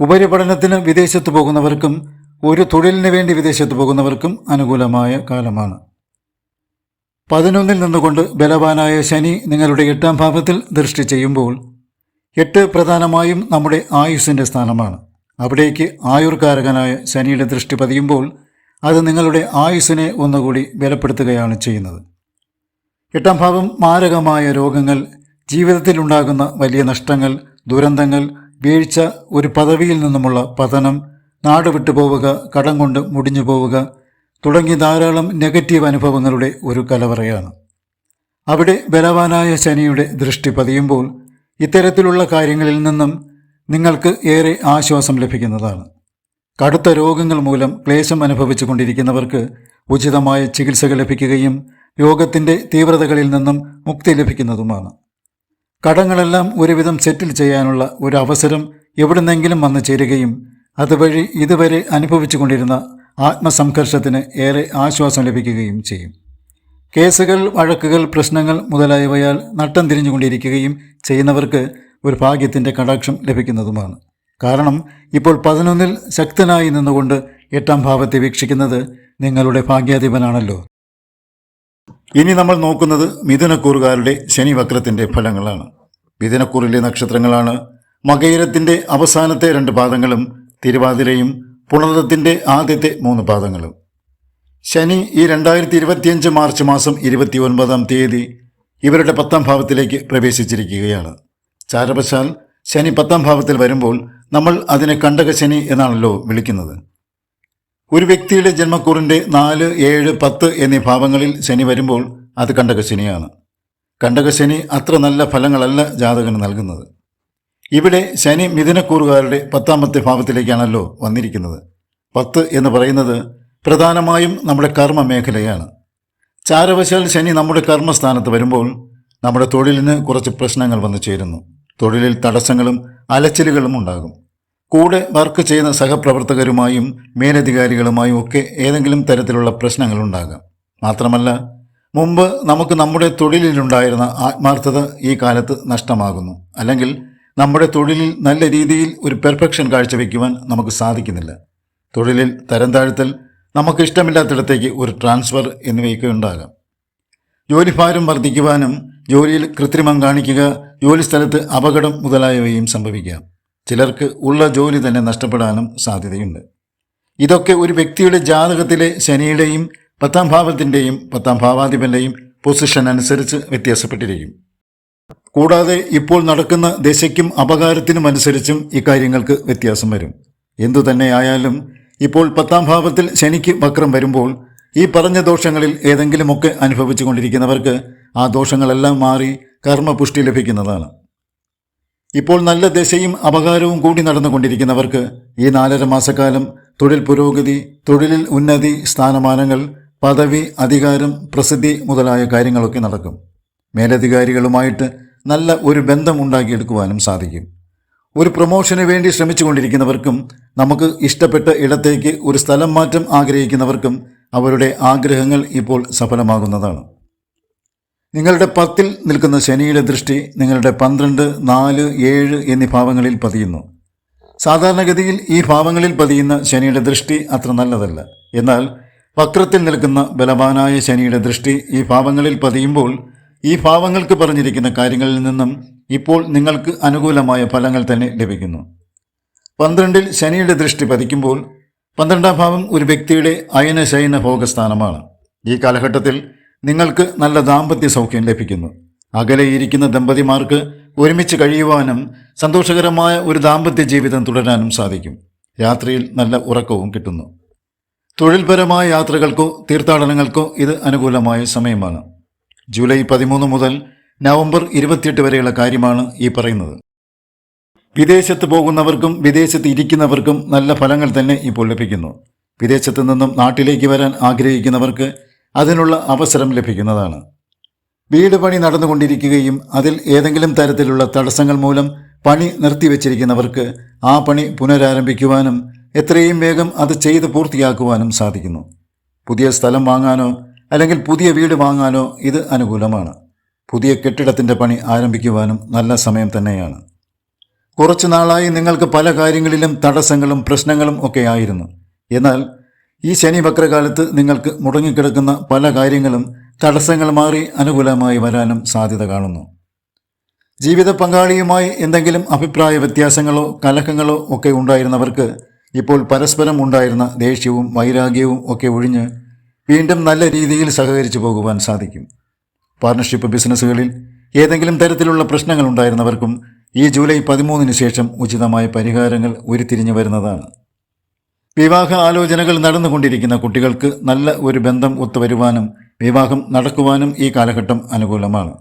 ഉപരിപഠനത്തിന് വിദേശത്ത് പോകുന്നവർക്കും ഒരു തൊഴിലിന് വേണ്ടി വിദേശത്ത് പോകുന്നവർക്കും അനുകൂലമായ കാലമാണ്. പതിനൊന്നിൽ നിന്നുകൊണ്ട് ബലവാനായ ശനി നിങ്ങളുടെ എട്ടാം ഭാവത്തിൽ ദൃഷ്ടി ചെയ്യുമ്പോൾ എട്ട് പ്രധാനമായും നമ്മുടെ ആയുസ്സിന്റെ സ്ഥാനമാണ്. അവിടേക്ക് ആയുർകാരകനായ ശനിയുടെ ദൃഷ്ടി പതിയുമ്പോൾ അത് നിങ്ങളുടെ ആയുസ്സിനെ ഒന്നുകൂടി ബലപ്പെടുത്തുകയാണ് ചെയ്യുന്നത്. എട്ടാം ഭാവം മാരകമായ രോഗങ്ങൾ ജീവിതത്തിൽ ഉണ്ടാകുന്ന വലിയ നഷ്ടങ്ങൾ ദുരന്തങ്ങൾ വീഴ്ച ഒരു പദവിയിൽ നിന്നുമുള്ള പതനം നാട് വിട്ടുപോവുക കടം കൊണ്ട് മുടിഞ്ഞു പോവുക തുടങ്ങി ധാരാളം നെഗറ്റീവ് അനുഭവങ്ങളുടെ ഒരു കലവറയാണ്. അവിടെ ബലവാനായ ശനിയുടെ ദൃഷ്ടി പതിയുമ്പോൾ ഇത്തരത്തിലുള്ള കാര്യങ്ങളിൽ നിന്നും നിങ്ങൾക്ക് ഏറെ ആശ്വാസം ലഭിക്കുന്നതാണ്. കടുത്ത രോഗങ്ങൾ മൂലം ക്ലേശം അനുഭവിച്ചു കൊണ്ടിരിക്കുന്നവർക്ക് ഉചിതമായ ചികിത്സകൾ ലഭിക്കുകയും രോഗത്തിന്റെ തീവ്രതകളിൽ നിന്നും മുക്തി ലഭിക്കുന്നതുമാണ്. കടങ്ങളെല്ലാം ഒരുവിധം സെറ്റിൽ ചെയ്യാനുള്ള ഒരു അവസരം എവിടുന്നെങ്കിലും വന്നു ചേരുകയും അതുവഴി ഇതുവരെ അനുഭവിച്ചു കൊണ്ടിരുന്ന ആത്മസംഘർഷത്തിന് ഏറെ ആശ്വാസം ലഭിക്കുകയും ചെയ്യും. കേസുകൾ വഴക്കുകൾ പ്രശ്നങ്ങൾ മുതലായവയാൽ നട്ടം തിരിഞ്ഞുകൊണ്ടിരിക്കുകയും ചെയ്യുന്നവർക്ക് ഒരു ഭാഗ്യത്തിന്റെ കടാക്ഷം ലഭിക്കുന്നതുമാണ്. കാരണം ഇപ്പോൾ പതിനൊന്നിൽ ശക്തനായി നിന്നുകൊണ്ട് എട്ടാം ഭാവത്തെ വീക്ഷിക്കുന്നത് നിങ്ങളുടെ ഭാഗ്യാധിപനാണല്ലോ. ഇനി നമ്മൾ നോക്കുന്നത് മിഥുനക്കൂറുകാരുടെ ശനിവക്രത്തിന്റെ ഫലങ്ങളാണ്. മിഥുനക്കൂറിലെ നക്ഷത്രങ്ങളാണ് മകയിരത്തിന്റെ അവസാനത്തെ രണ്ട് പാദങ്ങളും തിരുവാതിരയും പുണർദത്തിന്റെ ആദ്യത്തെ മൂന്ന് പാദങ്ങളും. ശനി ഈ രണ്ടായിരത്തി ഇരുപത്തിയഞ്ച് മാർച്ച് മാസം ഇരുപത്തി ഒൻപതാം തീയതി ഇവരുടെ പത്താം ഭാവത്തിലേക്ക് പ്രവേശിച്ചിരിക്കുകയാണ്. ചാരവശാൽ ശനി പത്താം ഭാവത്തിൽ വരുമ്പോൾ നമ്മൾ അതിനെ കണ്ടക ശനി എന്നാണല്ലോ വിളിക്കുന്നത്. ഒരു വ്യക്തിയുടെ ജന്മക്കൂറിന്റെ നാല് ഏഴ് പത്ത് എന്നീ ഭാവങ്ങളിൽ ശനി വരുമ്പോൾ അത് കണ്ടകശനിയാണ്. കണ്ടകശനി അത്ര നല്ല ഫലങ്ങളല്ല ജാതകന് നൽകുന്നത്. ഇവിടെ ശനി മിഥുനക്കൂറുകാരുടെ പത്താമത്തെ ഭാവത്തിലേക്കാണല്ലോ വന്നിരിക്കുന്നത്. പത്ത് എന്ന് പറയുന്നത് പ്രധാനമായും നമ്മുടെ കർമ്മ മേഖലയാണ് ചാരവശാൽ ശനി നമ്മുടെ കർമ്മസ്ഥാനത്ത് വരുമ്പോൾ നമ്മുടെ തൊഴിലിന് കുറച്ച് പ്രശ്നങ്ങൾ വന്നു ചേരുന്നു. തൊഴിലിൽ തടസ്സങ്ങളും അലച്ചിലുകളും ഉണ്ടാകും. കൂടെ വർക്ക് ചെയ്യുന്ന സഹപ്രവർത്തകരുമായും മേലധികാരികളുമായും ഒക്കെ ഏതെങ്കിലും തരത്തിലുള്ള പ്രശ്നങ്ങൾ ഉണ്ടാകാം മാത്രമല്ല മുമ്പ് നമുക്ക് നമ്മുടെ തൊഴിലിലുണ്ടായിരുന്ന ആത്മാർത്ഥത ഈ കാലത്ത് നഷ്ടമാകുന്നു. അല്ലെങ്കിൽ നമ്മുടെ തൊഴിലിൽ നല്ല രീതിയിൽ ഒരു പെർഫെക്ഷൻ കാഴ്ചവെക്കുവാൻ നമുക്ക് സാധിക്കുന്നില്ല. തൊഴിലിൽ തരം താഴ്ത്തൽ നമുക്ക് ഇഷ്ടമില്ലാത്തിടത്തേക്ക് ഒരു ട്രാൻസ്ഫർ എന്നിവയൊക്കെ ഉണ്ടാകാം. ജോലിഭാരം വർദ്ധിക്കുവാനും ജോലിയിൽ കൃത്രിമം കാണിക്കുക ജോലിസ്ഥലത്ത് അപകടം മുതലായവയും സംഭവിക്കാം. ചിലർക്ക് ഉള്ള ജോലി തന്നെ നഷ്ടപ്പെടാനും സാധ്യതയുണ്ട്. ഇതൊക്കെ ഒരു വ്യക്തിയുടെ ജാതകത്തിലെ ശനിയുടെയും പത്താം ഭാവത്തിന്റെയും പത്താം ഭാവാധിപന്റെയും പൊസിഷൻ അനുസരിച്ച് വ്യത്യാസപ്പെട്ടിരിക്കും. കൂടാതെ ഇപ്പോൾ നടക്കുന്ന ദശയ്ക്കും അപകാരത്തിനും അനുസരിച്ചും ഇക്കാര്യങ്ങൾക്ക് വ്യത്യാസം വരും. എന്തു തന്നെയായാലും ഇപ്പോൾ പത്താം ഭാവത്തിൽ ശനിക്ക് വക്രം വരുമ്പോൾ ഈ പറഞ്ഞ ദോഷങ്ങളിൽ ഏതെങ്കിലുമൊക്കെ അനുഭവിച്ചു കൊണ്ടിരിക്കുന്നവർക്ക് ആ ദോഷങ്ങളെല്ലാം മാറി കർമ്മപുഷ്ടി ലഭിക്കുന്നതാണ്. ഇപ്പോൾ നല്ല ദശയും അപകാരവും കൂടി നടന്നുകൊണ്ടിരിക്കുന്നവർക്ക് ഈ നാലര മാസക്കാലം തൊഴിൽ പുരോഗതി തൊഴിലിൽ ഉന്നതി സ്ഥാനമാനങ്ങൾ പദവി അധികാരം പ്രസിദ്ധി മുതലായ കാര്യങ്ങളൊക്കെ നടക്കും. മേലധികാരികളുമായിട്ട് നല്ല ഒരു ബന്ധം ഉണ്ടാക്കിയെടുക്കുവാനും സാധിക്കും. ഒരു പ്രൊമോഷന് വേണ്ടി ശ്രമിച്ചുകൊണ്ടിരിക്കുന്നവർക്കും നമുക്ക് ഇഷ്ടപ്പെട്ട ഇടത്തേക്ക് ഒരു സ്ഥലം മാറ്റം ആഗ്രഹിക്കുന്നവർക്കും അവരുടെ ആഗ്രഹങ്ങൾ ഇപ്പോൾ സഫലമാകുന്നതാണ്. നിങ്ങളുടെ പത്തിൽ നിൽക്കുന്ന ശനിയുടെ ദൃഷ്ടി നിങ്ങളുടെ പന്ത്രണ്ട് നാല് ഏഴ് എന്നീ ഭാവങ്ങളിൽ പതിയുന്നു. സാധാരണഗതിയിൽ ഈ ഭാവങ്ങളിൽ പതിയുന്ന ശനിയുടെ ദൃഷ്ടി അത്ര നല്ലതല്ല. എന്നാൽ വക്രത്തിൽ നിൽക്കുന്ന ബലവാനായ ശനിയുടെ ദൃഷ്ടി ഈ ഭാവങ്ങളിൽ പതിയുമ്പോൾ ഈ ഭാവങ്ങൾക്ക് പറഞ്ഞിരിക്കുന്ന കാര്യങ്ങളിൽ നിന്നും ഇപ്പോൾ നിങ്ങൾക്ക് അനുകൂലമായ ഫലങ്ങൾ തന്നെ ലഭിക്കുന്നു. പന്ത്രണ്ടിൽ ശനിയുടെ ദൃഷ്ടി പതിക്കുമ്പോൾ പന്ത്രണ്ടാം ഭാവം ഒരു വ്യക്തിയുടെ അയനശയന ഭോഗസ്ഥാനമാണ്. ഈ കാലഘട്ടത്തിൽ നിങ്ങൾക്ക് നല്ല ദാമ്പത്യ സൗഖ്യം ലഭിക്കുന്നു. അകലെയിരിക്കുന്ന ദമ്പതിമാർക്ക് ഒരുമിച്ച് കഴിയുവാനും സന്തോഷകരമായ ഒരു ദാമ്പത്യ ജീവിതം തുടരാനും സാധിക്കും. രാത്രിയിൽ നല്ല ഉറക്കവും കിട്ടുന്നു. തൊഴിൽപരമായ യാത്രകൾക്കോ തീർത്ഥാടനങ്ങൾക്കോ ഇത് അനുകൂലമായ സമയമാണ്. ജൂലൈ പതിമൂന്ന് മുതൽ നവംബർ ഇരുപത്തിയെട്ട് വരെയുള്ള കാര്യമാണ് ഈ പറയുന്നത്. വിദേശത്ത് പോകുന്നവർക്കും വിദേശത്ത് ഇരിക്കുന്നവർക്കും നല്ല ഫലങ്ങൾ തന്നെ ഇപ്പോൾ ലഭിക്കുന്നു. വിദേശത്ത് നിന്നും നാട്ടിലേക്ക് വരാൻ ആഗ്രഹിക്കുന്നവർക്ക് അതിനുള്ള അവസരം ലഭിക്കുന്നതാണ്. വീട് പണി നടന്നുകൊണ്ടിരിക്കുകയും അതിൽ ഏതെങ്കിലും തരത്തിലുള്ള തടസ്സങ്ങൾ മൂലം പണി നിർത്തിവെച്ചിരിക്കുന്നവർക്ക് ആ പണി പുനരാരംഭിക്കുവാനും എത്രയും വേഗം അത് ചെയ്ത് പൂർത്തിയാക്കുവാനും സാധിക്കുന്നു. പുതിയ സ്ഥലം വാങ്ങാനോ അല്ലെങ്കിൽ പുതിയ വീട് വാങ്ങാനോ ഇത് അനുകൂലമാണ്. പുതിയ കെട്ടിടത്തിന്റെ പണി ആരംഭിക്കുവാനും നല്ല സമയം തന്നെയാണ്. കുറച്ചു നാളായി നിങ്ങൾക്ക് പല കാര്യങ്ങളിലും തടസ്സങ്ങളും പ്രശ്നങ്ങളും ഒക്കെ ആയിരുന്നു. എന്നാൽ ഈ ശനി വക്രകാലത്ത് നിങ്ങൾക്ക് മുടങ്ങിക്കിടക്കുന്ന പല കാര്യങ്ങളും തടസ്സങ്ങൾ മാറി അനുകൂലമായി വരാനും സാധ്യത കാണുന്നു. ജീവിത പങ്കാളിയുമായി എന്തെങ്കിലും അഭിപ്രായ വ്യത്യാസങ്ങളോ കലഹങ്ങളോ ഒക്കെ ഉണ്ടായിരുന്നവർക്ക് ഇപ്പോൾ പരസ്പരം ഉണ്ടായിരുന്ന ദേഷ്യവും വൈരാഗ്യവും ഒക്കെ ഒഴിഞ്ഞ് വീണ്ടും നല്ല രീതിയിൽ സഹകരിച്ചു പോകുവാൻ സാധിക്കും. പാർട്ണർഷിപ്പ് ബിസിനസ്സുകളിൽ ഏതെങ്കിലും തരത്തിലുള്ള പ്രശ്നങ്ങൾ ഉണ്ടായിരുന്നവർക്കും ഈ ജൂലൈ പതിമൂന്നിന് ശേഷം ഉചിതമായ പരിഹാരങ്ങൾ ഉരുത്തിരിഞ്ഞു വരുന്നതാണ്. വിവാഹ ആലോചനകൾ നടന്നുകൊണ്ടിരിക്കുന്ന കുട്ടികൾക്ക് നല്ല ഒരു ബന്ധം ഒത്തുവരുവാനും വിവാഹം നടക്കുവാനും ഈ കാലഘട്ടം അനുകൂലമാണ്.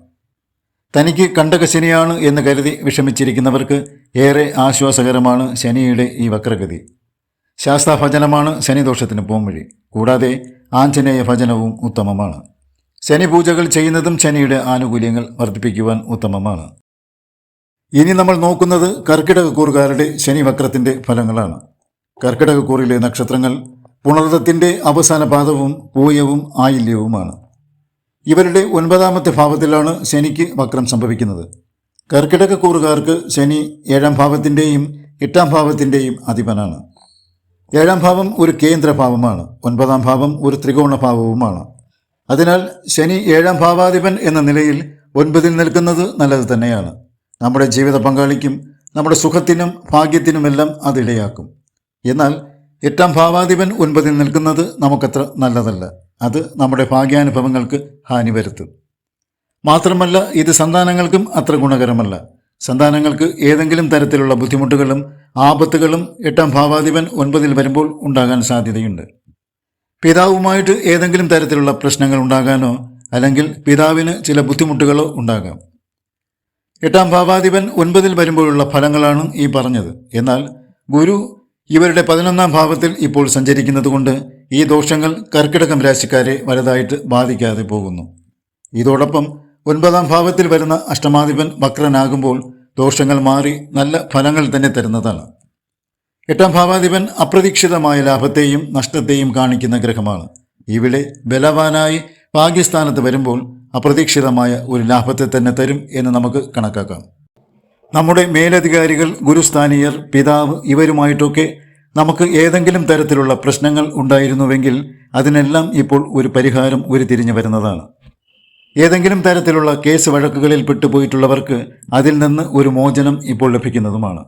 തനിക്ക് കണ്ടക ശനിയാണ് എന്ന് കരുതി വിഷമിച്ചിരിക്കുന്നവർക്ക് ഏറെ ആശ്വാസകരമാണ് ശനിയുടെ ഈ വക്രഗതി. ശാസ്താഭജനമാണ് ശനിദോഷത്തിന് പോംവഴി. കൂടാതെ ആഞ്ജനേയ ഭജനവും ഉത്തമമാണ്. ശനി പൂജകൾ ചെയ്യുന്നതും ശനിയുടെ ആനുകൂല്യങ്ങൾ വർദ്ധിപ്പിക്കുവാൻ ഉത്തമമാണ്. ഇനി നമ്മൾ നോക്കുന്നത് കർക്കിടകക്കൂറുകാരുടെ ശനി വക്രത്തിന്റെ ഫലങ്ങളാണ്. കർക്കിടകക്കൂറിലെ നക്ഷത്രങ്ങൾ പുണർദത്തിന്റെ അവസാന പാദവും പൂയവും ആയില്യവുമാണ്. ഇവരുടെ ഒൻപതാമത്തെ ഭാവത്തിലാണ് ശനിക്ക് വക്രം സംഭവിക്കുന്നത്. കർക്കിടകക്കൂറുകാർക്ക് ശനി ഏഴാം ഭാവത്തിന്റെയും എട്ടാം ഭാവത്തിന്റെയും അധിപനാണ്. ഏഴാം ഭാവം ഒരു കേന്ദ്രഭാവമാണ് ഒൻപതാം ഭാവം ഒരു ത്രികോണ ഭാവവുമാണ്. അതിനാൽ ശനി ഏഴാം ഭാവാധിപൻ എന്ന നിലയിൽ ഒൻപതിൽ നിൽക്കുന്നത് നല്ലത് തന്നെയാണ്. നമ്മുടെ ജീവിത പങ്കാളിക്കും നമ്മുടെ സുഖത്തിനും ഭാഗ്യത്തിനുമെല്ലാം അതിടയാക്കും എന്നാൽ എട്ടാം ഭാവാധിപൻ ഒൻപതിൽ നിൽക്കുന്നത് നമുക്കത്ര നല്ലതല്ല. അത് നമ്മുടെ ഭാഗ്യാനുഭവങ്ങൾക്ക് ഹാനി വരുത്തും. മാത്രമല്ല ഇത് സന്താനങ്ങൾക്കും അത്ര ഗുണകരമല്ല. സന്താനങ്ങൾക്ക് ഏതെങ്കിലും തരത്തിലുള്ള ബുദ്ധിമുട്ടുകളും ആപത്തുകളും എട്ടാം ഭാവാധിപൻ ഒൻപതിൽ വരുമ്പോൾ ഉണ്ടാകാൻ സാധ്യതയുണ്ട്. പിതാവുമായിട്ട് ഏതെങ്കിലും തരത്തിലുള്ള പ്രശ്നങ്ങൾ ഉണ്ടാകാനോ അല്ലെങ്കിൽ പിതാവിന് ചില ബുദ്ധിമുട്ടുകളോ ഉണ്ടാകാം. എട്ടാം ഭാവാധിപൻ ഒൻപതിൽ വരുമ്പോഴുള്ള ഫലങ്ങളാണ് ഈ പറഞ്ഞത്. എന്നാൽ ഗുരു ഇവരുടെ പതിനൊന്നാം ഭാവത്തിൽ ഇപ്പോൾ സഞ്ചരിക്കുന്നതുകൊണ്ട് ഈ ദോഷങ്ങൾ കർക്കിടകം രാശിക്കാരെ വലുതായിട്ട് ബാധിക്കാതെ പോകുന്നു. ഇതോടൊപ്പം ഒൻപതാം ഭാവത്തിൽ വരുന്ന അഷ്ടമാധിപൻ വക്രനാകുമ്പോൾ ദോഷങ്ങൾ മാറി നല്ല ഫലങ്ങൾ തന്നെ തരുന്നതാണ്. എട്ടാം ഭാവാധിപൻ അപ്രതീക്ഷിതമായ ലാഭത്തെയും നഷ്ടത്തെയും കാണിക്കുന്ന ഗ്രഹമാണ്. ഇവിടെ ബലവാനായി പാകിസ്ഥാനത്ത് വരുമ്പോൾ അപ്രതീക്ഷിതമായ ഒരു ലാഭത്തെ തന്നെ തരും എന്ന് നമുക്ക് കണക്കാക്കാം. നമ്മുടെ മേലധികാരികൾ ഗുരുസ്ഥാനീയർ പിതാവ് ഇവരുമായിട്ടൊക്കെ നമുക്ക് ഏതെങ്കിലും തരത്തിലുള്ള പ്രശ്നങ്ങൾ ഉണ്ടായിരുന്നുവെങ്കിൽ അതിനെല്ലാം ഇപ്പോൾ ഒരു പരിഹാരം ഉരുത്തിരിഞ്ഞു വരുന്നതാണ്. ഏതെങ്കിലും തരത്തിലുള്ള കേസ് വഴക്കുകളിൽ പെട്ടുപോയിട്ടുള്ളവർക്ക് അതിൽ നിന്ന് ഒരു മോചനം ഇപ്പോൾ ലഭിക്കുന്നതുമാണ്.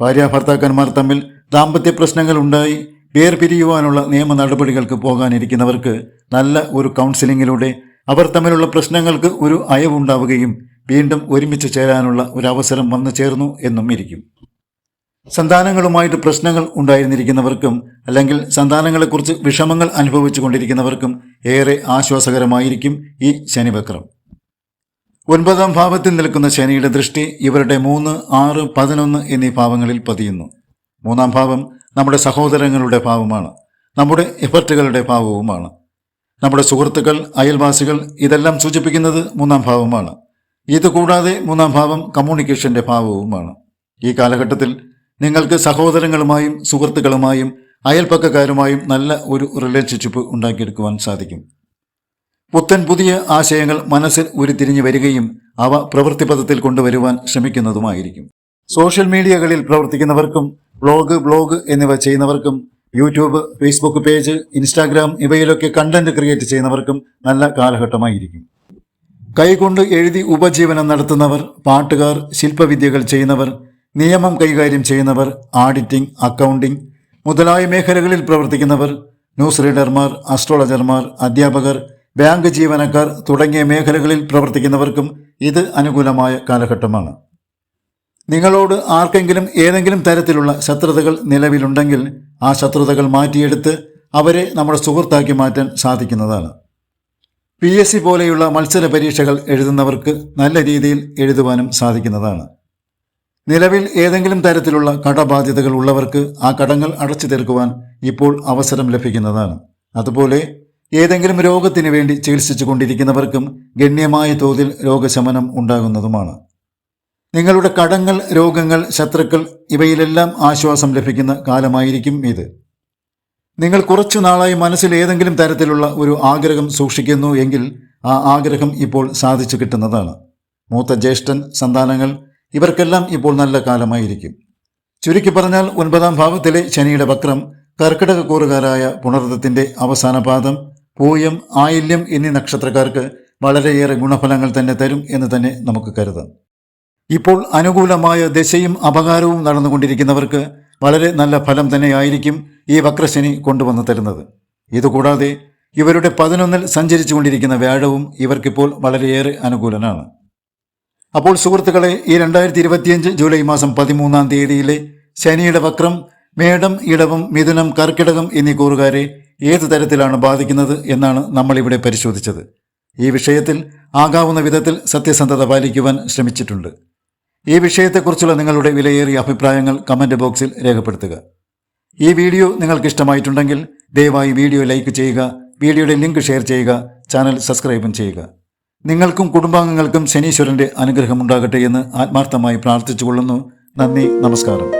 ഭാര്യ ഭർത്താക്കന്മാർ തമ്മിൽ ദാമ്പത്യ പ്രശ്നങ്ങൾ ഉണ്ടായി വേർപിരിയുവാനുള്ള നിയമ നടപടികൾക്ക് പോകാനിരിക്കുന്നവർക്ക് നല്ല ഒരു കൗൺസിലിങ്ങിലൂടെ അവർ തമ്മിലുള്ള പ്രശ്നങ്ങൾക്ക് ഒരു അയവുണ്ടാവുകയും വീണ്ടും ഒരുമിച്ച് ചേരാനുള്ള ഒരു അവസരം വന്നു ചേർന്നു എന്നും ഇരിക്കും. സന്താനങ്ങളുമായിട്ട് പ്രശ്നങ്ങൾ ഉണ്ടായിരുന്നിരിക്കുന്നവർക്കും അല്ലെങ്കിൽ സന്താനങ്ങളെക്കുറിച്ച് വിഷമങ്ങൾ അനുഭവിച്ചു കൊണ്ടിരിക്കുന്നവർക്കും ഏറെ ആശ്വാസകരമായിരിക്കും ഈ ശനിവക്രം. ഒൻപതാം ഭാവത്തിൽ നിൽക്കുന്ന ശനിയുടെ ദൃഷ്ടി ഇവരുടെ മൂന്ന് ആറ് പതിനൊന്ന് എന്നീ ഭാവങ്ങളിൽ പതിയുന്നു. മൂന്നാം ഭാവം നമ്മുടെ സഹോദരങ്ങളുടെ ഭാവമാണ്. നമ്മുടെ എഫർട്ടുകളുടെ ഭാവവുമാണ്. നമ്മുടെ സുഹൃത്തുക്കൾ അയൽവാസികൾ ഇതെല്ലാം സൂചിപ്പിക്കുന്നത് മൂന്നാം ഭാവമാണ്. ഇത് കൂടാതെ മൂന്നാം ഭാവം കമ്മ്യൂണിക്കേഷന്റെ ഭാവവുമാണ്. ഈ കാലഘട്ടത്തിൽ നിങ്ങൾക്ക് സഹോദരങ്ങളുമായും സുഹൃത്തുക്കളുമായും അയൽപ്പക്കക്കാരുമായും നല്ല ഒരു റിലേഷൻഷിപ്പ് ഉണ്ടാക്കിയെടുക്കുവാൻ സാധിക്കും. പുത്തൻ പുതിയ ആശയങ്ങൾ മനസ്സിൽ ഉരുത്തിരിഞ്ഞു വരികയും അവ പ്രവൃത്തിപഥത്തിൽ കൊണ്ടുവരുവാൻ ശ്രമിക്കുന്നതുമായിരിക്കും. സോഷ്യൽ മീഡിയകളിൽ പ്രവർത്തിക്കുന്നവർക്കും ബ്ലോഗ് ബ്ലോഗ് എന്നിവ ചെയ്യുന്നവർക്കും യൂട്യൂബ് ഫേസ്ബുക്ക് പേജ് ഇൻസ്റ്റാഗ്രാം ഇവയിലൊക്കെ കണ്ടന്റ് ക്രിയേറ്റ് ചെയ്യുന്നവർക്കും നല്ല കാലഘട്ടമായിരിക്കും. കൈകൊണ്ട് എഴുതി ഉപജീവനം നടത്തുന്നവർ പാട്ടുകാർ ശില്പവിദ്യകൾ ചെയ്യുന്നവർ നിയമം കൈകാര്യം ചെയ്യുന്നവർ ആഡിറ്റിംഗ് അക്കൗണ്ടിംഗ് മുതലായ മേഖലകളിൽ പ്രവർത്തിക്കുന്നവർ ന്യൂസ് റീഡർമാർ അസ്ട്രോളജർമാർ അധ്യാപകർ ബാങ്ക് ജീവനക്കാർ തുടങ്ങിയ മേഖലകളിൽ പ്രവർത്തിക്കുന്നവർക്കും ഇത് അനുകൂലമായ കാലഘട്ടമാണ്. നിങ്ങളോട് ആർക്കെങ്കിലും ഏതെങ്കിലും തരത്തിലുള്ള ശത്രുതകൾ നിലവിലുണ്ടെങ്കിൽ ആ ശത്രുതകൾ മാറ്റിയെടുത്ത് അവരെ നമ്മുടെ സുഹൃത്താക്കി മാറ്റാൻ സാധിക്കുന്നതാണ്. പി എസ് സി പോലെയുള്ള മത്സര പരീക്ഷകൾ എഴുതുന്നവർക്ക് നല്ല രീതിയിൽ എഴുതുവാനും സാധിക്കുന്നതാണ്. നിലവിൽ ഏതെങ്കിലും തരത്തിലുള്ള കടബാധ്യതകൾ ഉള്ളവർക്ക് ആ കടങ്ങൾ അടച്ചു തീർക്കുവാൻ ഇപ്പോൾ അവസരം ലഭിക്കുന്നതാണ്. അതുപോലെ ഏതെങ്കിലും രോഗത്തിന് വേണ്ടി ചികിത്സിച്ചു കൊണ്ടിരിക്കുന്നവർക്കും ഗണ്യമായ തോതിൽ രോഗശമനം ഉണ്ടാകുന്നതുമാണ്. നിങ്ങളുടെ കടങ്ങൾ രോഗങ്ങൾ ശത്രുക്കൾ ഇവയിലെല്ലാം ആശ്വാസം ലഭിക്കുന്ന കാലമായിരിക്കും ഇത്. നിങ്ങൾ കുറച്ചു നാളായി മനസ്സിൽ ഏതെങ്കിലും തരത്തിലുള്ള ഒരു ആഗ്രഹം സൂക്ഷിക്കുന്നു എങ്കിൽ ആ ആഗ്രഹം ഇപ്പോൾ സാധിച്ചു കിട്ടുന്നതാണ്. മൂത്ത ജ്യേഷ്ഠൻ സന്താനങ്ങൾ ഇവർക്കെല്ലാം ഇപ്പോൾ നല്ല കാലമായിരിക്കും. ചുരുക്കി പറഞ്ഞാൽ ഒൻപതാം ഭാവത്തിലെ ശനിയുടെ വക്രം കർക്കിടക കൂറുകാരായ പുണർദത്തിന്റെ അവസാന പാദം പൂയം ആയില്യം എന്നീ നക്ഷത്രക്കാർക്ക് വളരെയേറെ ഗുണഫലങ്ങൾ തന്നെ തരും എന്ന് തന്നെ നമുക്ക് കരുതാം. ഇപ്പോൾ അനുകൂലമായ ദശയും അപകാരവും നടന്നുകൊണ്ടിരിക്കുന്നവർക്ക് വളരെ നല്ല ഫലം തന്നെയായിരിക്കും ഈ വക്രശനി കൊണ്ടുവന്ന് തരുന്നത്. ഇതുകൂടാതെ ഇവരുടെ പതിനൊന്നിൽ സഞ്ചരിച്ചു കൊണ്ടിരിക്കുന്ന വ്യാഴവും ഇവർക്കിപ്പോൾ വളരെയേറെ അനുകൂലനാണ്. അപ്പോൾ സുഹൃത്തുക്കളെ ഈ രണ്ടായിരത്തി ഇരുപത്തിയഞ്ച് ജൂലൈ മാസം പതിമൂന്നാം തീയതിയിലെ ശനിയുടെ വക്രം മേടം ഇടവും മിഥുനം കർക്കിടകം എന്നീ കൂറുകാരെ ഏത് തരത്തിലാണ് ബാധിക്കുന്നത് എന്നാണ് നമ്മളിവിടെ പരിശോധിച്ചത്. ഈ വിഷയത്തിൽ ആകാവുന്ന വിധത്തിൽ സത്യസന്ധത പാലിക്കുവാൻ ശ്രമിച്ചിട്ടുണ്ട്. ഈ വിഷയത്തെക്കുറിച്ചുള്ള നിങ്ങളുടെ വിലയേറിയ അഭിപ്രായങ്ങൾ കമന്റ് ബോക്സിൽ രേഖപ്പെടുത്തുക. ഈ വീഡിയോ നിങ്ങൾക്ക് ഇഷ്ടമായിട്ടുണ്ടെങ്കിൽ ദയവായി വീഡിയോ ലൈക്ക് ചെയ്യുക വീഡിയോയുടെ ലിങ്ക് ഷെയർ ചെയ്യുക ചാനൽ സബ്സ്ക്രൈബും ചെയ്യുക. നിങ്ങൾക്കും കുടുംബാംഗങ്ങൾക്കും ശനീശ്വരന്റെ അനുഗ്രഹം ഉണ്ടാകട്ടെ എന്ന് ആത്മാർത്ഥമായി പ്രാർത്ഥിച്ചുകൊള്ളുന്നു. നന്ദി നമസ്കാരം.